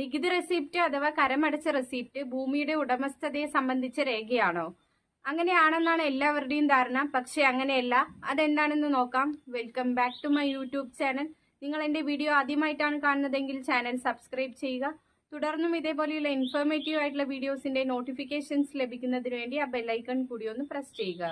നികുതി റെസിപ്റ്റ് അഥവാ കരമടച്ച റെസിപ്റ്റ് ഭൂമിയുടെ ഉടമസ്ഥതയെ സംബന്ധിച്ച രേഖയാണോ? അങ്ങനെയാണെന്നാണ് എല്ലാവരുടെയും ധാരണ. പക്ഷെ അങ്ങനെയല്ല. അതെന്താണെന്ന് നോക്കാം. Welcome back to my YouTube channel നിങ്ങൾ എന്റെ വീഡിയോ ആദ്യമായിട്ടാണ് കാണുന്നതെങ്കിൽ ചാനൽ സബ്സ്ക്രൈബ് ചെയ്യുക. തുടർന്നും ഇതേപോലെയുള്ള ഇൻഫോർമേറ്റീവ് ആയിട്ടുള്ള വീഡിയോസിന്റെ നോട്ടിഫിക്കേഷൻസ് ലഭിക്കുന്നതിന് വേണ്ടി ആ ബെല്ലൈക്കൺ കൂടി ഒന്ന് പ്രസ് ചെയ്യുക.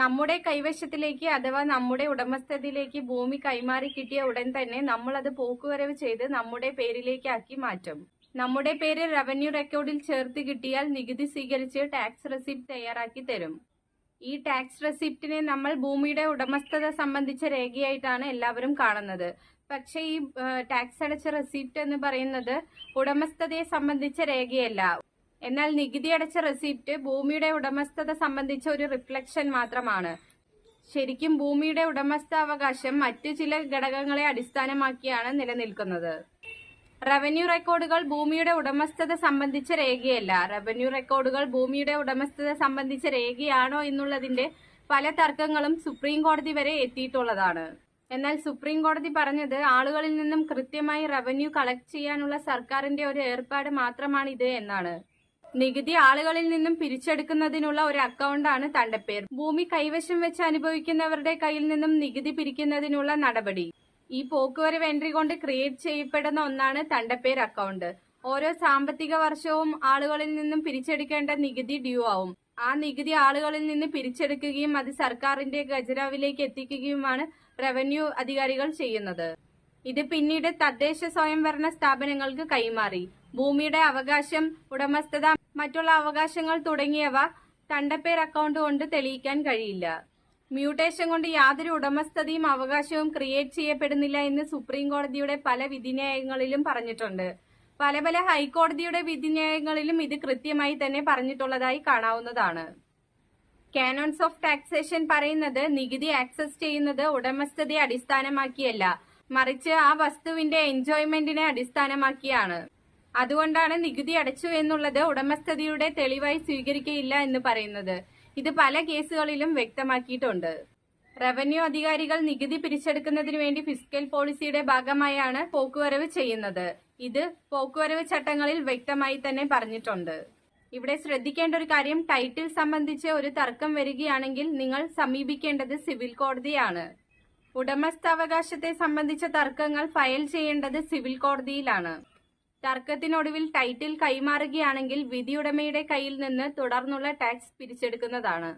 നമ്മുടെ കൈവശത്തിലേക്ക് അഥവാ നമ്മുടെ ഉടമസ്ഥതയിലേക്ക് ഭൂമി കൈമാറി കിട്ടിയ ഉടൻ തന്നെ നമ്മൾ അത് പോക്കുവരവ് ചെയ്ത് നമ്മുടെ പേരിലേക്കാക്കി മാറ്റും. നമ്മുടെ പേര് റവന്യൂ റെക്കോർഡിൽ ചേർത്ത് കിട്ടിയാൽ നികുതി സ്വീകരിച്ച് ടാക്സ് റെസിപ്റ്റ് തയ്യാറാക്കി തരും. ഈ ടാക്സ് റെസിപ്റ്റിനെ നമ്മൾ ഭൂമിയുടെ ഉടമസ്ഥത സംബന്ധിച്ച രേഖയായിട്ടാണ് എല്ലാവരും കാണുന്നത്. പക്ഷേ ഈ ടാക്സ് അടച്ച റെസിപ്റ്റ് എന്ന് പറയുന്നത് ഉടമസ്ഥതയെ സംബന്ധിച്ച രേഖയല്ല. എന്നാൽ നികുതി അടച്ച റെസിപ്റ്റ് ഭൂമിയുടെ ഉടമസ്ഥത സംബന്ധിച്ച ഒരു റിഫ്ലക്ഷൻ മാത്രമാണ്. ശരിക്കും ഭൂമിയുടെ ഉടമസ്ഥാവകാശം മറ്റു ചില ഘടകങ്ങളെ അടിസ്ഥാനമാക്കിയാണ് നിലനിൽക്കുന്നത്. റവന്യൂ റെക്കോർഡുകൾ ഭൂമിയുടെ ഉടമസ്ഥത സംബന്ധിച്ച രേഖയല്ല. റവന്യൂ റെക്കോർഡുകൾ ഭൂമിയുടെ ഉടമസ്ഥത സംബന്ധിച്ച രേഖയാണോ എന്നുള്ളതിന്റെ പല തർക്കങ്ങളും സുപ്രീം കോടതി വരെ എത്തിയിട്ടുള്ളതാണ്. എന്നാൽ സുപ്രീം കോടതി പറഞ്ഞത് ആളുകളിൽ നിന്നും കൃത്യമായി റവന്യൂ കളക്ട് ചെയ്യാനുള്ള സർക്കാരിന്റെ ഒരു ഏർപ്പാട് മാത്രമാണ് ഇത് എന്നാണ്. നികുതി ആളുകളിൽ നിന്നും പിരിച്ചെടുക്കുന്നതിനുള്ള ഒരു അക്കൗണ്ടാണ് തണ്ടപ്പേർ. ഭൂമി കൈവശം വെച്ച് അനുഭവിക്കുന്നവരുടെ കയ്യിൽ നിന്നും നികുതി പിരിക്കുന്നതിനുള്ള നടപടി. ഈ പോക്കുവരവ് എൻട്രി കൊണ്ട് ക്രിയേറ്റ് ചെയ്യപ്പെടുന്ന ഒന്നാണ് തണ്ടപ്പേർ അക്കൗണ്ട് ഓരോ സാമ്പത്തിക വർഷവും ആളുകളിൽ നിന്നും പിരിച്ചെടുക്കേണ്ട നികുതി ഡ്യൂ ആവും. ആ നികുതി ആളുകളിൽ നിന്ന് പിരിച്ചെടുക്കുകയും അത് സർക്കാരിന്റെ ഖജനാവിലേക്ക് എത്തിക്കുകയുമാണ് റവന്യൂ അധികാരികൾ ചെയ്യുന്നത്. ഇത് പിന്നീട് തദ്ദേശ സ്വയംഭരണ സ്ഥാപനങ്ങൾക്ക് കൈമാറി. ഭൂമിയുടെ അവകാശം ഉടമസ്ഥത മറ്റുള്ള അവകാശങ്ങൾ തുടങ്ങിയവ തണ്ടപ്പേർ അക്കൗണ്ട് കൊണ്ട് തെളിയിക്കാൻ കഴിയില്ല. മ്യൂട്ടേഷൻ കൊണ്ട് യാതൊരു ഉടമസ്ഥതയും അവകാശവും ക്രിയേറ്റ് ചെയ്യപ്പെടുന്നില്ല എന്ന് സുപ്രീം കോടതിയുടെ പല വിധിന്യായങ്ങളിലും പറഞ്ഞിട്ടുണ്ട്. പല പല ഹൈക്കോടതിയുടെ വിധിന്യായങ്ങളിലും ഇത് കൃത്യമായി തന്നെ പറഞ്ഞിട്ടുള്ളതായി കാണാവുന്നതാണ്. കാനോൺസ് ഓഫ് ടാക്സേഷൻ പറയുന്നത് നികുതി ആക്സസ് ചെയ്യുന്നത് ഉടമസ്ഥതയെ അടിസ്ഥാനമാക്കിയല്ല. മറിച്ച് ആ വസ്തുവിന്റെ എൻജോയ്മെന്റിനെ അടിസ്ഥാനമാക്കിയാണ്. അതുകൊണ്ടാണ് നികുതി അടച്ചു എന്നുള്ളത് ഉടമസ്ഥതയുടെ തെളിവായി സ്വീകരിക്കയില്ല എന്ന് പറയുന്നത്. ഇത് പല കേസുകളിലും വ്യക്തമാക്കിയിട്ടുണ്ട്. റവന്യൂ അധികാരികൾ നികുതി പിരിച്ചെടുക്കുന്നതിന് വേണ്ടി ഫിസ്ക്കൽ പോളിസിയുടെ ഭാഗമായാണ് പോക്കുവരവ് ചെയ്യുന്നത്. ഇത് പോക്കുവരവ് ചട്ടങ്ങളിൽ വ്യക്തമായി തന്നെ പറഞ്ഞിട്ടുണ്ട്. ഇവിടെ ശ്രദ്ധിക്കേണ്ട ഒരു കാര്യം ടൈറ്റിൽ സംബന്ധിച്ച് ഒരു തർക്കം വരികയാണെങ്കിൽ നിങ്ങൾ സമീപിക്കേണ്ടത് സിവിൽ കോടതിയാണ്. ഉടമസ്ഥാവകാശത്തെ സംബന്ധിച്ച തർക്കങ്ങൾ ഫയൽ ചെയ്യേണ്ടത് സിവിൽ കോടതിയിലാണ്. തർക്കത്തിനൊടുവിൽ ടൈറ്റിൽ കൈമാറുകയാണെങ്കിൽ വിധിയുടമയുടെ കയ്യിൽ നിന്ന് തുടർന്നുള്ള ടാക്സ് പിരിച്ചെടുക്കുന്നതാണ്.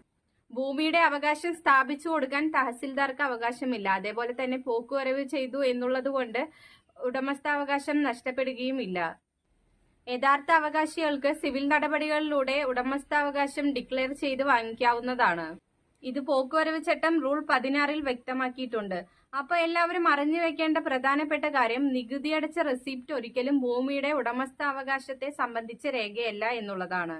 ഭൂമിയുടെ അവകാശം സ്ഥാപിച്ചു കൊടുക്കാൻ തഹസിൽദാർക്ക് അവകാശമില്ല. അതേപോലെ തന്നെ പോക്കുവരവ് ചെയ്തു എന്നുള്ളതുകൊണ്ട് ഉടമസ്ഥാവകാശം നഷ്ടപ്പെടുകയുമില്ല. യഥാർത്ഥ അവകാശികൾക്ക് സിവിൽ നടപടികളിലൂടെ ഉടമസ്ഥാവകാശം ഡിക്ലെയർ ചെയ്ത് വാങ്ങിക്കാവുന്നതാണ്. ഇത് പോക്കുവരവ് ചട്ടം റൂൾ പതിനാറിൽ വ്യക്തമാക്കിയിട്ടുണ്ട്. അപ്പൊ എല്ലാവരും അറിഞ്ഞു വെക്കേണ്ട പ്രധാനപ്പെട്ട കാര്യം നികുതി അടച്ച റെസിപ്റ്റ് ഒരിക്കലും ഭൂമിയുടെ ഉടമസ്ഥാവകാശത്തെ സംബന്ധിച്ച രേഖയല്ല എന്നുള്ളതാണ്.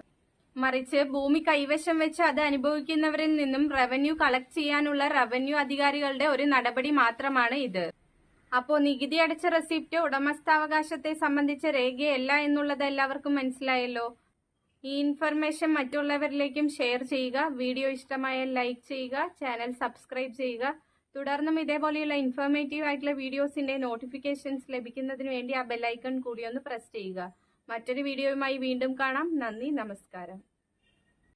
മറിച്ച് ഭൂമി കൈവശം വെച്ച് അത് അനുഭവിക്കുന്നവരിൽ നിന്നും റവന്യൂ കളക്ട് ചെയ്യാനുള്ള റവന്യൂ അധികാരികളുടെ ഒരു നടപടി മാത്രമാണ് ഇത്. അപ്പോ നികുതി അടച്ച റെസിപ്റ്റ് ഉടമസ്ഥാവകാശത്തെ സംബന്ധിച്ച രേഖയല്ല എന്നുള്ളത് എല്ലാവർക്കും മനസ്സിലായല്ലോ? ഈ ഇൻഫർമേഷൻ മറ്റുള്ളവരിലേക്കും ഷെയർ ചെയ്യുക. വീഡിയോ ഇഷ്ടമായാൽ ലൈക്ക് ചെയ്യുക. ചാനൽ സബ്സ്ക്രൈബ് ചെയ്യുക. തുടർന്നും ഇതേപോലെയുള്ള ഇൻഫോർമേറ്റീവ് ആയിട്ടുള്ള വീഡിയോസിന്റെ നോട്ടിഫിക്കേഷൻസ് ലഭിക്കുന്നതിന് വേണ്ടി ആ ബെല്ലൈക്കൺ കൂടി ഒന്ന് പ്രസ് ചെയ്യുക. മറ്റൊരു വീഡിയോയുമായി വീണ്ടും കാണാം. നന്ദി നമസ്കാരം.